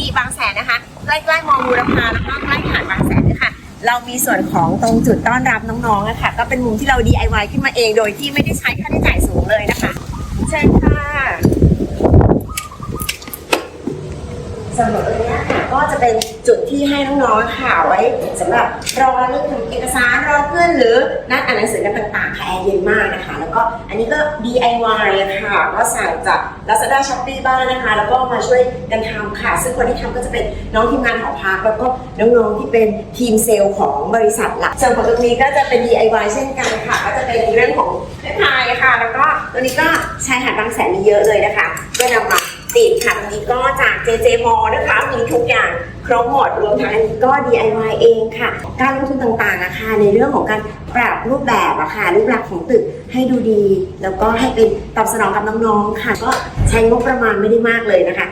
ที่บางแสนนะคะ ใกล้ๆมอบูรพาแล้วก็ใกล้หาดบางแสนด้วยค่ะ เรามีส่วนของตรงจุดต้อนรับน้องๆอะค่ะก็เป็นมุมที่เรา DIY ขึ้นมาเองโดยที่ไม่ได้ใช้ค่าใช้จ่ายสูงเลยนะคะ เชิญค่ะ สำหรับตรงนี้ค่ะก็จะเป็นจุดที่ให้น้องๆค่ะไว้สำหรับรอเรื่องทำเอกสารรอเพื่อนหรือนัดอ่านหนังสือกันต่างๆค่ะแอร์เย็นมากนะคะ แล้วก็อันนี้ก็ DIY ค่ะก็สั่งจาก Lazada Shopee บ้างนะคะ แล้วก็มาช่วยกันทำค่ะ ซึ่งคนที่ทำก็จะเป็นน้องทีมงานหอพักแล้วก็น้องๆที่เป็นทีมเซลล์ของบริษัทหลักส่วนของตรงนี้ก็จะเป็น DIY เช่นกันค่ะ ก็จะเป็นเรื่องของไม้พายค่ะ แล้วก็ตัวนี้ก็ชายหาดบางแสนมีเยอะเลยนะคะก็นำมา ติดค่ะตรงนี้ก็จาก JJ m a l l นะคะมีทุกอย่างครบหมดรวมทั้งอันนี้ก็ DIY เองค่ะ การลงทุนต่างๆนะคะในเรื่องของการปรับรูปแบบอะค่ะรูปลักษณ์ของตึกให้ดูดี แล้วก็ให้เป็นตอบสนองกับน้องๆค่ะ ก็ใช้งบประมาณไม่ได้มากเลยนะคะ